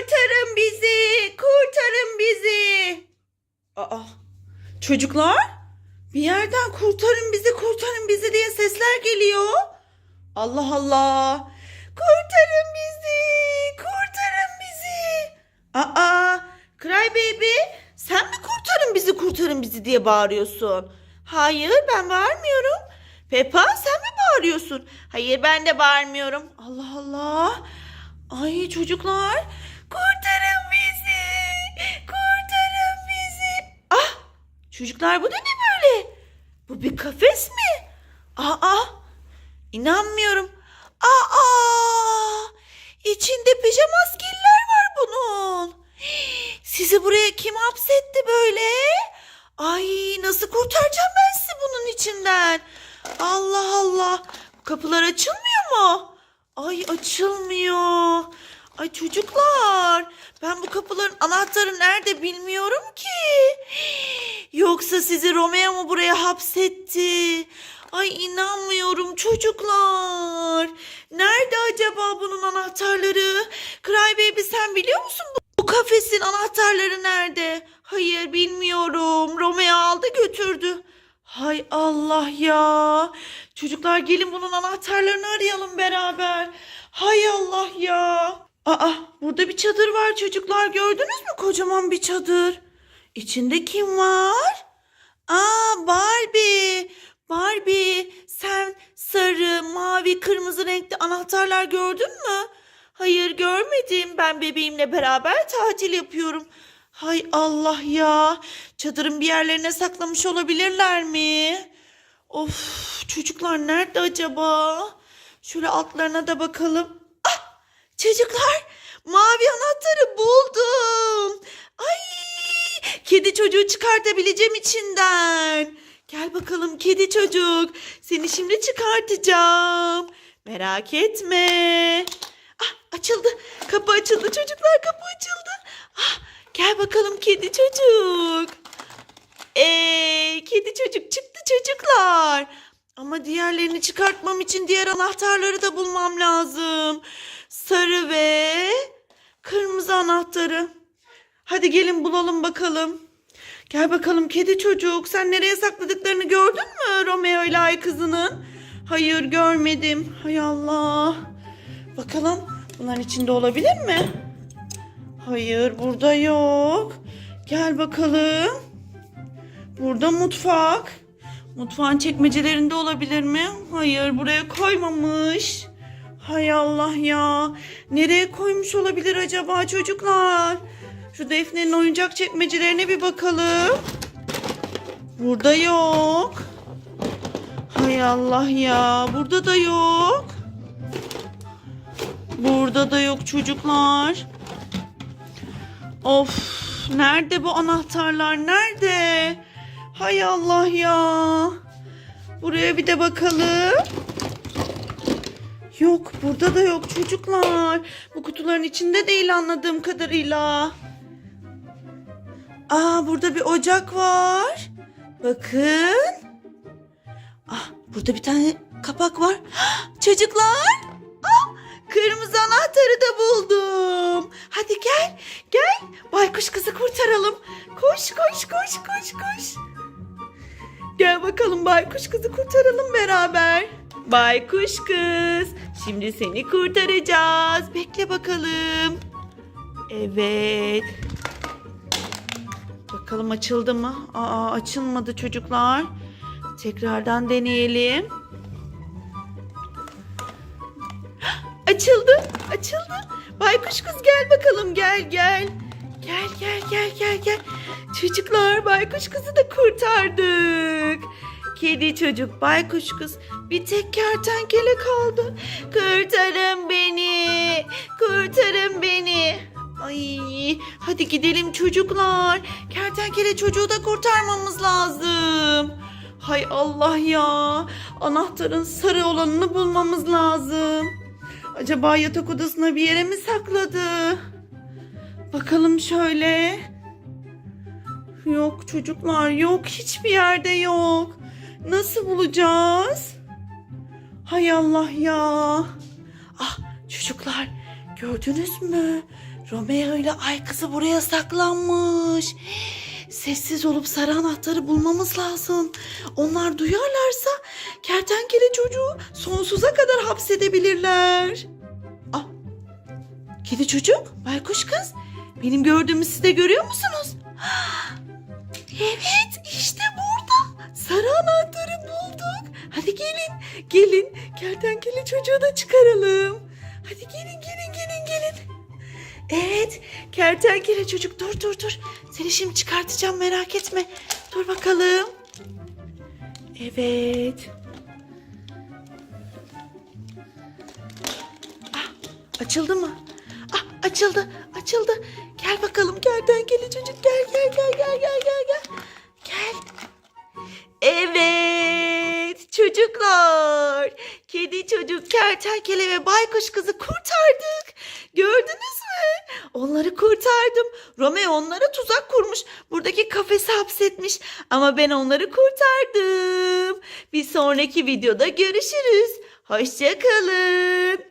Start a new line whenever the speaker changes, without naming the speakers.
Kurtarın bizi! Kurtarın bizi! Aa, çocuklar bir yerden kurtarın bizi, kurtarın bizi diye sesler geliyor. Allah Allah! Kurtarın bizi! Kurtarın bizi! Aa, Cry Baby sen mi kurtarın bizi, kurtarın bizi diye bağırıyorsun? Hayır ben bağırmıyorum. Peppa sen mi bağırıyorsun? Hayır ben de bağırmıyorum. Allah Allah. Ay çocuklar kurtarın bizi. Kurtarın bizi. Ah çocuklar bu da ne böyle? Bu bir kafes mi? Aa inanmıyorum. Aa içinde pijama askeriler var bunun. Sizi buraya kim hapsetti böyle? Ay nasıl kurtaracağım ben sizi bunun içinden? Allah Allah. Kapılar açılmıyor mu? Ay açılmıyor. Ay çocuklar ben bu kapıların anahtarı nerede bilmiyorum ki. Yoksa sizi Romeo mu buraya hapsetti? Ay inanmıyorum çocuklar. Nerede acaba bunun anahtarları? Cry Baby sen biliyor musun bu, bu kafesin anahtarları nerede? Hayır bilmiyorum. Romeo aldı götürdü. Hay Allah ya. Çocuklar gelin bunun anahtarlarını arayalım beraber. Hay Allah ya. Aa burada bir çadır var çocuklar gördünüz mü kocaman bir çadır. İçinde kim var? Aa Barbie. Barbie sen sarı, mavi, kırmızı renkli anahtarlar gördün mü? Hayır görmedim. Ben bebeğimle beraber tatil yapıyorum. Hay Allah ya. Çadırın bir yerlerine saklamış olabilirler mi? Of çocuklar nerede acaba? Şöyle altlarına da bakalım. Çocuklar mavi anahtarı buldum. Ay kedi çocuğu çıkartabileceğim içinden. Gel bakalım kedi çocuk. Seni şimdi çıkartacağım. Merak etme. Ah açıldı. Kapı açıldı çocuklar kapı açıldı. Ah gel bakalım kedi çocuk. Ee, kedi çocuk çıktı çocuklar. Ama diğerlerini çıkartmam için diğer anahtarları da bulmam lazım. Sarı ve kırmızı anahtarı. Hadi gelin bulalım bakalım. Gel bakalım kedi çocuk. Sen nereye sakladıklarını gördün mü Romeo ile Ay kızının? Hayır görmedim. Hay Allah. Bakalım bunların içinde olabilir mi? Hayır burada yok. Gel bakalım. Burada mutfak. Mutfağın çekmecelerinde olabilir mi? Hayır buraya koymamış. Hay Allah ya. Nereye koymuş olabilir acaba çocuklar? Şu Defne'nin oyuncak çekmecelerine bir bakalım. Burada yok. Hay Allah ya. Burada da yok. Burada da yok çocuklar. Of. Nerede bu anahtarlar? Nerede? Hay Allah ya. Buraya bir de bakalım. Yok burada da yok çocuklar. Bu kutuların içinde değil anladığım kadarıyla. Aa burada bir ocak var. Bakın. Ah burada bir tane kapak var. Çocuklar. Ah, kırmızı anahtarı da buldum. Hadi gel. Gel. Baykuş kızı kurtaralım. Koş koş koş koş koş. Gel bakalım baykuş kızı kurtaralım beraber. Baykuş kız. Şimdi seni kurtaracağız. Bekle bakalım. Evet. Bakalım açıldı mı? Aa açılmadı çocuklar. Tekrardan deneyelim. Açıldı. Açıldı. Baykuş kız gel bakalım gel gel. Gel gel gel gel gel. Çocuklar baykuş kızı da kurtardık. Kedi çocuk baykuş kız bir tek kertenkele kaldı. Kurtarın beni. Kurtarın beni. Ay, hadi gidelim çocuklar. Kertenkele çocuğu da kurtarmamız lazım. Hay Allah ya. Anahtarın sarı olanını bulmamız lazım. Acaba yatak odasına bir yere mi sakladı? Bakalım şöyle. Yok çocuklar yok. Hiçbir yerde yok. Nasıl bulacağız? Hay Allah ya. Ah çocuklar Gördünüz mü? Romeo ile ay kızı buraya saklanmış. Sessiz olup sarı anahtarı bulmamız lazım. Onlar duyarlarsa kertenkele çocuğu sonsuza kadar hapsedebilirler. Ah, kedi çocuk, baykuş kız. Benim gördüğümü siz de görüyor musunuz? Evet, işte. Sarı anahtarı bulduk. Hadi gelin, gelin. Kertenkele çocuğu da çıkaralım. Hadi gelin, gelin, gelin, gelin. Evet, kertenkele çocuk dur dur dur. Seni şimdi çıkartacağım merak etme. Dur bakalım. Evet. Ah, açıldı mı? Ah, açıldı, açıldı. Gel bakalım kertenkele çocuk. Gel, gel, gel, gel, gel, gel. Çocuklar. Kedi çocuk, kertenkele ve baykuş kızı kurtardık. Gördünüz mü? Onları kurtardım. Romeo onlara tuzak kurmuş. Buradaki kafese hapsetmiş. Ama ben onları kurtardım. Bir sonraki videoda görüşürüz. Hoşçakalın.